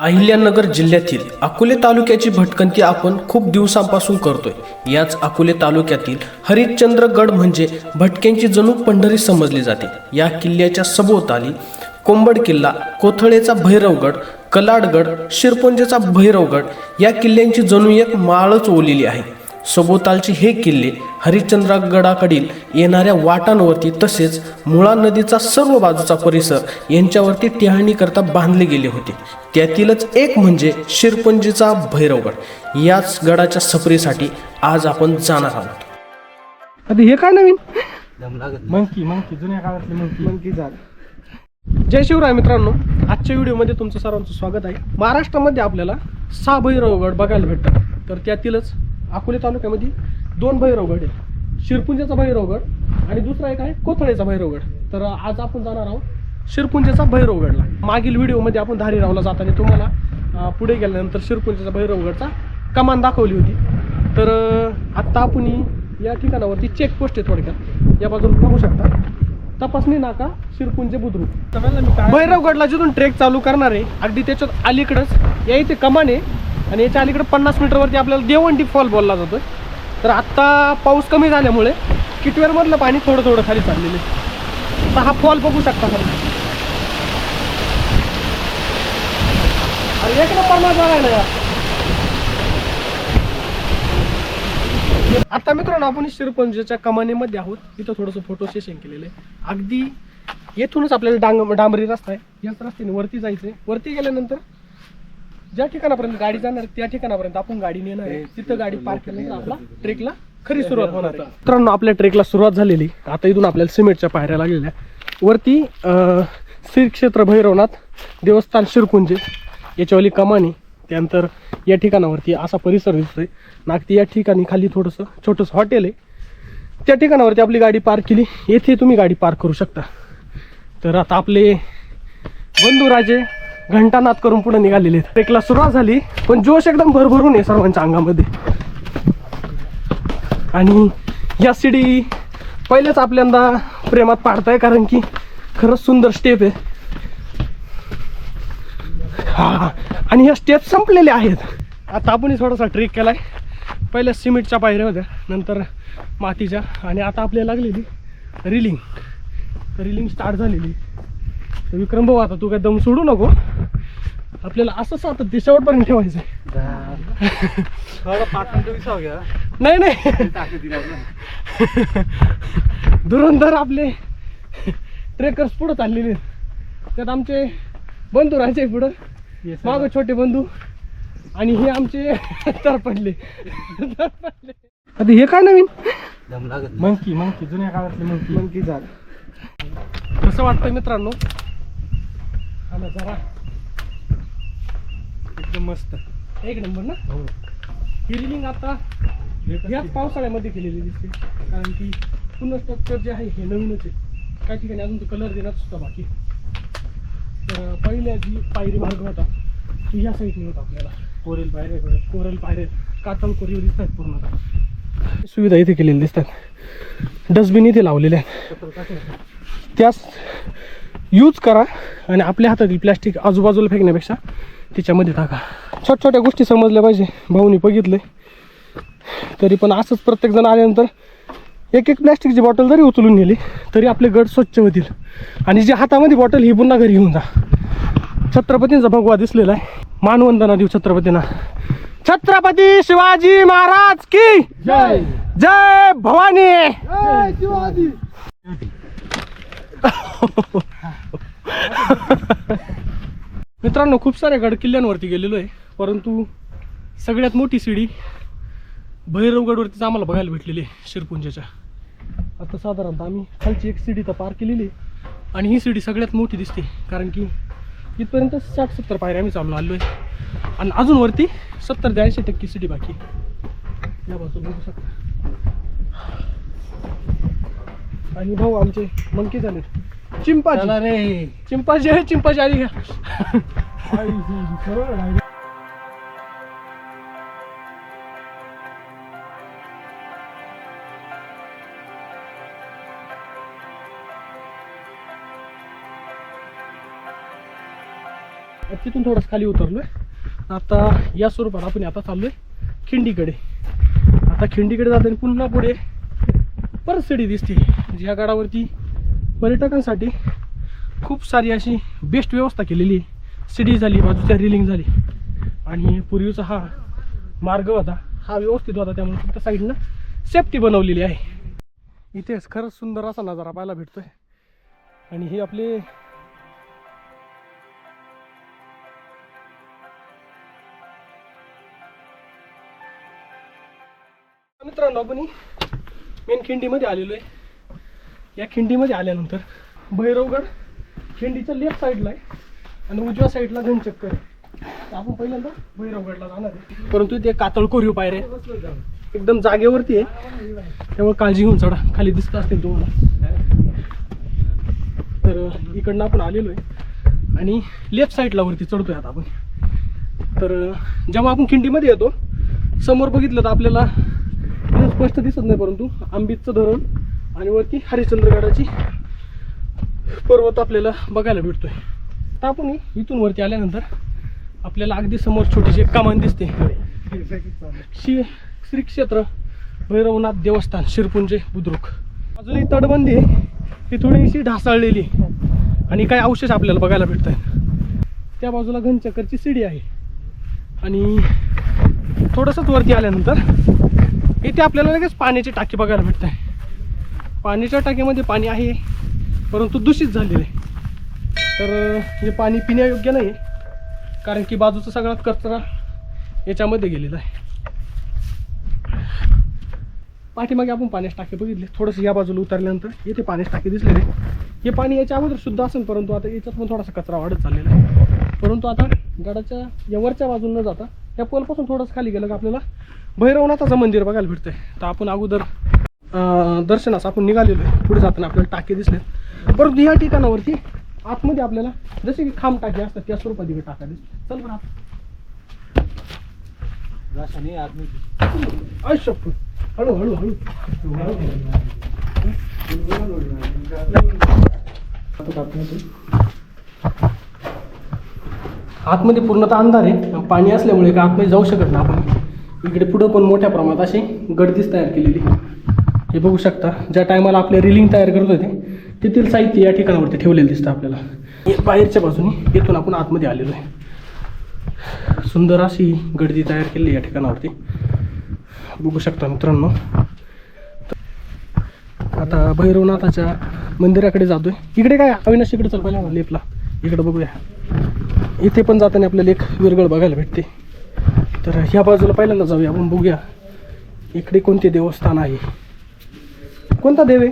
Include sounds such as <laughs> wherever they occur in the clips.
अहिल्यानगर जिल्ह्यातील अकोले तालुक्याची भटकंती आपण खूप दिवसांपासून करतोय. याच अकोले तालुक्यातील हरिश्चंद्रगड म्हणजे भटक्यांची जणू पंढरी समजली जाते. या किल्ल्याच्या सभोवताली कोंबड किल्ला कोथळेचा भैरवगड कलाडगड शिरपुंजेचा भैरवगड या किल्ल्यांची जणू एक माळच ओलेली आहे. सभोवतालचे हे किल्ले हरिश्चंद्रगडाकडील येणाऱ्या वाटांवरती तसेच मुळा नदीचा सर्व बाजूचा परिसर यांच्यावरती टिहाणी करता बांधले गेले होते. त्यातीलच एक म्हणजे शिरपंजीचा भैरवगड. याच गडाच्या सफरीसाठी आज आपण जाणार आहोत. आता हे काय नवीन? मंकी मंकी जुन्या काळातली मंकी. मंकी जय शिवराय मित्रांनो. आजच्या व्हिडिओमध्ये तुमचं सर्वांचं स्वागत आहे. महाराष्ट्रामध्ये आपल्याला सहा भैरवगड बघायला भेटतात. तर त्यातीलच अकोले तालुक्यामध्ये दोन भैरवगड आहेत. शिरपुंजेचा भैरवगड आणि दुसरा एक आहे कोथळेचा भैरवगड. तर आज आपण जाणार आहोत शिरपुंजेचा भैरवगडला. मागील व्हिडिओमध्ये आपण धारीरावला जाताना तुम्हाला पुढे गेल्यानंतर शिरपुंजेचा भैरवगडचा कमान दाखवली होती. तर आत्ता आपण या ठिकाणावरती चेकपोस्ट आहे थोडक्यात. या बाजूला बघू शकता. तपासणी नाका शिरपुंजे बुद्रुक. भैरवगडला जिथून ट्रेक चालू करणार आहे अगदी त्याच्यात अलीकडंच या इथे कमान आहे. आणि याच्या अलीकडे पन्नास मीटरवरती आपल्याला देवंडी फॉल बोलला जातो तर आत्ता पाऊस कमी झाल्यामुळे किटवेरमधलं पाणी थोडं थोडं खाली चाललेलं आहे. तर हा फॉल बघू शकता खाली अरे एक नंबर माझा बघायला यार. आता मित्रांनो आपण शिरपंजेच्या कमानीमध्ये आहोत. इथं थोडंसं फोटो सेशन केलेलं आहे. अगदी येथूनच आपल्याला डांग डांबरी रस्ता आहे. याच रस्त्याने वरती जायचं आहे वरती गेल्यानंतर ज्या ठिकाणापर्यंत गाडी जाणार त्या ठिकाणापर्यंत आपण गाडी नेणार आहे. तिथं गाडी पार्क केल्यानंतर आपला. ट्रेकला खरी सुरुवात होणार आहे. मित्रांनो आपल्या ट्रेकला सुरुवात झालेली. आता इथून आपल्याला सिमेंटच्या पायऱ्या लागलेल्या वरती श्री क्षेत्र भैरवनाथ देवस्थान शिरकुंजे याच्यावाली कमानी त्यानंतर या ठिकाणावरती असा परिसर दिसतोय. नागती या ठिकाणी खाली थोडंसं छोटंसं हॉटेल आहे. त्या ठिकाणावरती आपली गाडी पार्क केली. येथे तुम्ही गाडी पार्क करू शकता. तर आता आपले बंधू राजे घंटानाद करून पुढे निघालेले आहेत. ट्रेकला सुरुवात झाली पण जोश एकदम भरभरून आहे सर्वांच्या अंगामध्ये. आणि या सिडी पहिलेच आपल्यांदा प्रेमात पाडताय कारण की खरंच सुंदर स्टेप आहे. हा आणि ह्या स्टेप संपलेले आहेत. आता आपणही थोडासा ट्रेक केलाय. पहिल्या सिमेंटच्या पायऱ्या होत्या नंतर मातीच्या आणि आता आपल्याला लागलेली रिलिंग रिलिंग स्टार्ट झालेली. विक्रम भाऊ आता तू काय दम सोडू नको. आपल्याला असंच आता ते शेवटपर्यंत ठेवायचं नाही नाही. धुरंधर आपले ट्रेकर्स पुढं चाललेले आहेत. त्यात आमचे बंधू राहायचे पुढं. मागं छोटे बंधू. आणि हे आमचे तर पडले आता हे काय नवीन? Monkey monkey. जुन्या काळातली मंकी. मंकी झाड कसं वाटतंय मित्रांनो? हा जरा. एकदम मस्त. एक नंबर ना? हो. ही रिलिंग आता याच पावसाळ्यामध्ये केलेली दिसते. कारण की पूर्ण स्ट्रक्चर जे आहे हे नवीनच आहे. काही ठिकाणी अजून तो कलर देण्यात सुद्धा बाकी. तर पहिल्या जी पायरी मार्ग होता ती ह्या साईडने होता आपल्याला. कोरेल पायरे कोरल पायरे कातल कोरीव दिसतात पूर्ण. सुविधा इथे केलेल्या दिसतात. डस्टबिन इथे लावलेले आहेत. त्यास यूज करा आणि आपल्या हातातील प्लॅस्टिक आजूबाजूला फेकण्यापेक्षा तिच्यामध्ये टाका. छोट्या छोट्या गोष्टी समजल्या पाहिजे. भाऊनी बघितले तरी पण असंच प्रत्येकजण आल्यानंतर एक एक प्लॅस्टिकची बॉटल जरी उचलून नेली तरी आपले गट स्वच्छ होतील. आणि जी हातामध्ये बॉटल ही पुन्हा घरी घेऊन जा. छत्रपतींचा भगवा दिसलेला आहे. मानवंदना देऊ छत्रपतींना. छत्रपती शिवाजी महाराज की जय. जय भवानी. शिवाजी. <laughs> मित्रांनो खूप साऱ्या गड किल्ल्यांवरती गेलेलो आहे. परंतु सगळ्यात मोठी शिडी भैरवगडवरतीच आम्हाला बघायला भेटलेली आहे शिरपुंजेच्या. आता साधारणतः आम्ही खालची एक सिडी तर पार केलेली आहे आणि ही सिडी सगळ्यात मोठी दिसते कारण की इथपर्यंत साठ सत्तर पायऱ्या आम्ही चालू आलो आहे आणि अजून वरती सत्तर ते ऐंशी टक्के सिडी बाकी या बाजूला बघू शकता. आणि भाऊ आमचे मंकी झाले. चिंपाजी. चला रे. चिंपाजी आहे चिंपाजी आली का तिथून थोडंसं खाली उतरलोय. आता या स्वरूपात आपण आता चाललोय खिंडीकडे. आता खिंडीकडे जाताना पुन्हा पुढे परतसडी दिसते. ज्या गडावरती पर्यटकांसाठी खूप सारी अशी बेस्ट व्यवस्था केलेली सिडी झाली बाजूच्या रिलिंग झाली. आणि पूर्वीचा हा मार्ग होता हा व्यवस्थित होता. त्यामुळे फक्त साईडनं सेफ्टी बनवलेली आहे. इथेच खरंच सुंदर असा नजारा पाहायला भेटतोय. आणि हे आपले मित्रांनो आपण मेन खिंडीमध्ये आलेलो आहे. या खिंडीमध्ये आल्यानंतर भैरवगड खिंडीच्या लेफ्ट साईडला आहे आणि उजव्या साईडला घनचक्कर आहे. तर आपण पहिल्यांदा भैरवगडला जाणार आहे. परंतु ते कातळ कोरीव पायरे एकदम जागेवरती आहे. त्यामुळे काळजी घेऊन चढा. खाली दिसत असतील तुम्हाला. तर इकडनं आपण आलेलो आहे. आणि लेफ्ट साईडला वरती चढतोय आता आपण. तर जेव्हा आपण खिंडीमध्ये येतो समोर बघितलं तर आपल्याला स्पष्ट दिसत नाही परंतु आंबीचं धरण आणि वरती हरिश्चंद्रगडाची पर्वत आपल्याला बघायला भेटतोय. तर आपण इथून वरती आल्यानंतर आपल्याला अगदी समोर छोटीशी एक कमान दिसते. श्री श्री क्षेत्र भैरवनाथ देवस्थान शिरपुंजे बुद्रुक. अजूनही तटबंदी आहे. ती थोडीशी ढासाळलेली आणि काही अवशेष आपल्याला बघायला भेटत आहेत त्या बाजूला घनचक्करची सीडी आहे. आणि थोडंसंच वरती आल्यानंतर इथे आपल्याला लगेच पाण्याची टाकी बघायला भेटत. आहे पाण्याच्या टाकीमध्ये पाणी आहे परंतु दूषित झालेलं आहे. तर हे पाणी पिण्यायोग्य नाही आहे कारण की बाजूचा सगळा कचरा याच्यामध्ये गेलेला आहे. पाठीमागे आपण पाण्याची टाकी बघितली. थोडंसं या बाजूला उतरल्यानंतर येथे पाण्याची टाकी दिसलेली आहे. हे पाणी याच्या अगोदर शुद्ध असेल परंतु आता याच्यात पण थोडासा कचरा वाढत चाललेला आहे. परंतु आता गडाच्या या वरच्या बाजून न जाता या पोलपासून थोडंसं खाली गेलं का आपल्याला? भैरवनाथाचं मंदिर बघायला भेटतंय. तर आपण अगोदर दर्शनास आपण निघालेलो आहे. पुढे जाताना आपल्याला टाके दिसले परंतु या ठिकाणावरती आतमध्ये आपल्याला जसे की खांब टाके असतात त्या स्वरूपात इकडे टाका दिसतात चल बरं आत. आय शप्पथ. हळू हळू हळू. आतमध्ये पूर्णतः अंधार आहे. पाणी असल्यामुळे का आतमध्ये जाऊ शकत नाही आपण. इकडे पुढं पण मोठ्या प्रमाणात अशी गर्दीच तयार केलेली हे बघू शकता ज्या टायमाला आपले रिलिंग तयार करत होते तेथील साहित्य या ठिकाणावरती ठेवलेलं दिसतं आपल्याला. बाहेरच्या बाजूने येथून आपण आतमध्ये आलेलो आहे. सुंदर अशी गर्दी तयार केली या ठिकाणावरती. बघू शकता मित्रांनो. आता भैरवनाथाच्या मंदिराकडे जातोय. इकडे काय अविनाश इकडे चल पहिला लेपला इकडे बघूया. इथे पण जाताना आपल्याला एक विरगळ बघायला भेटते. तर ह्या बाजूला पहिल्यांदा जाऊया. आपण बघूया इकडे कोणते देवस्थान आहे? कोणता देव आहे?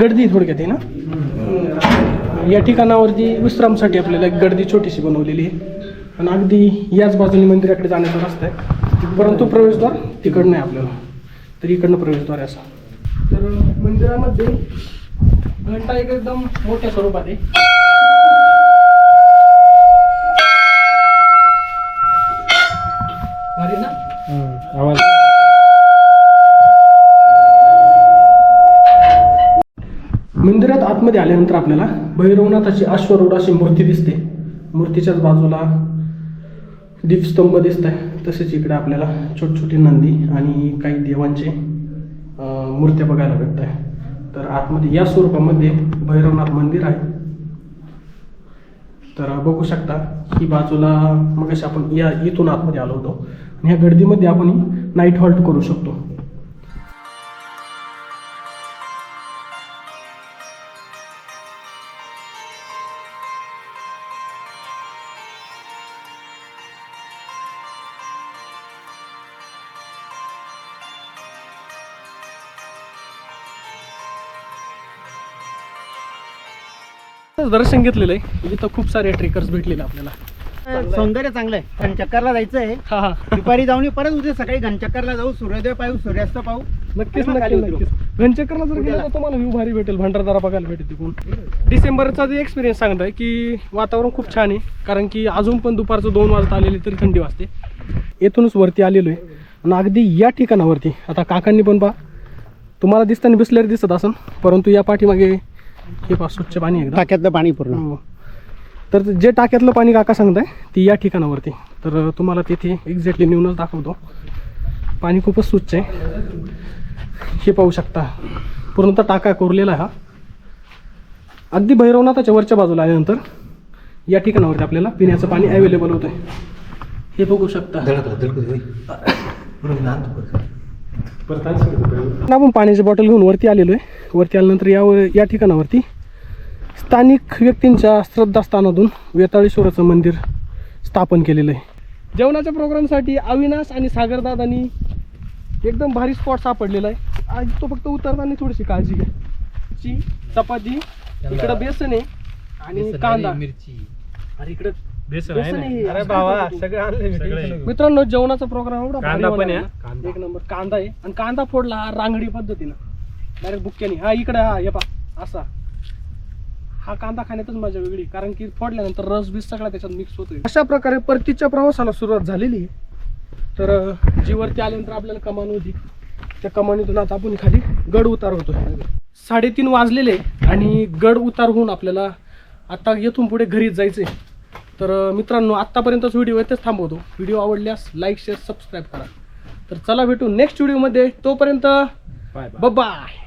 गर्दी थोडक्यात आहे ना? या ठिकाणावरती विश्रामसाठी आपल्याला एक गर्दी छोटीशी बनवलेली आहे. आणि अगदी याच बाजूने मंदिराकडे जाण्याचा रस्ता आहे. परंतु प्रवेशद्वार तिकडनं आहे आपल्याला. तर इकडनं प्रवेशद्वार आहे असा. तर मंदिरामध्ये घंटा एक एकदम मोठ्या स्वरूपात आहे. मंदिरात आतमध्ये आल्यानंतर आपल्याला भैरवनाथाची अश्वरूढ अशी मूर्ती दिसते. मूर्तीच्याच बाजूला दीपस्तंभ दिसत आहे तसेच इकडे आपल्याला छोटी छोटी नंदी आणि काही देवांचे मूर्त्या बघायला भेटत आहे तर आतमध्ये या स्वरूपामध्ये भैरवनाथ मंदिर आहे. तर बघू शकता ही बाजूला मग आपण या इथून आतमध्ये आलो होतो. आणि ह्या गर्दीमध्ये आपण नाईट हॉल्ट करू शकतो. दर्शन घेतलेलं आहे. इथं खूप सारे ट्रेकर्स भेटलेले आपल्याला. सौंदर्य चांगलं आहे घनचक्करला जायचं आहे हा हा. दुपारी जाऊन येऊ, परत उद्या सकाळी घनचक्करला जाऊ. सूर्योदय पाहू सूर्यास्त पाहू. नक्कीच आणि मग खाली नक्कीच. उतरू. नक्कीच घनचक्करला जर गेलं तर तुम्हाला व्ह्यू भारी भेटेल. भंडारदारा बघायला भेटेल तिकडून डिसेंबरचा जे एक्सपिरियन्स सांगताय की वातावरण खूप छान आहे. कारण की अजून पण दुपारचं दोन वाजता आलेली तरी थंडी वाजते. येथूनच वरती आलेलो आहे. आणि अगदी या ठिकाणावरती आता काकांनी पण पहा तुम्हाला दिसताना बिसलेरी दिसत असन परंतु या पाठीमागे हे पहा स्वच्छ पाणी आहे एकदम टाक्यातलं पाणी पूर्ण. हो. तर जे टाक्यातलं पाणी काका सांगताय ती या ठिकाणावरती. तर तुम्हाला तिथे एक्झॅक्टली नेऊनच दाखवतो. पाणी खूपच स्वच्छ आहे. हे पाहू शकता. पूर्णतः टाका कोरलेला हा. अगदी भैरवनाथाच्या वरच्या बाजूला आल्यानंतर या ठिकाणावरती आपल्याला पिण्याचं पाणी अवेलेबल होतं हे बघू शकता. आपण पाण्याची बॉटल घेऊन वरती आलेलो आहे. वरती आल्यानंतर यावर या ठिकाणावरती स्थानिक व्यक्तींच्या श्रद्धास्थानातून वेताळेश्वराचं मंदिर स्थापन केलेलं आहे. जेवणाच्या प्रोग्रामसाठी अविनाश आणि सागरदादांनी एकदम भारी स्पॉट सापडलेला आहे. आज तो फक्त उतरताना थोडीशी काळजी घ्या. ची चपाती इकडं बेसन आहे आणि कांदा. मिरची. अरे इकडं बेसन आहे बेसन आहे. ना? अरे भावा सगळं सगळं. आहे. मित्रांनो जेवणाचा प्रोग्राम एवढा भारी कांदा पण आहे, ना. कांदा. एक नंबर कांदा आहे. आणि कांदा फोडला हा रांगडी पद्धतीनं. डायरेक्ट बुक्क्याने. हा इकडे हा हे पा असा. हा कांदा खाण्यातच मजा वेगळी. कारण की फोडल्यानंतर रस बीस सगळा त्याच्यात मिक्स होतोय. अशा प्रकारे परतीच्या प्रवासाला सुरुवात झालेली आहे. तर अं, जी वरती आल्यानंतर आपल्याला कमान होती. त्या कमानीतून आता आपण खाली गड उतार होतो. साडेतीन वाजलेले आणि गड उतार होऊन आपल्याला आता येथून पुढे घरीच जायचंय. तर मित्रांनो आत्तापर्यंतच व्हिडिओ इथेच थांबवतो. व्हिडिओ आवडल्यास लाईक शेअर सबस्क्राईब करा. तर चला भेटू नेक्स्ट व्हिडिओमध्ये तोपर्यंत बाय बाय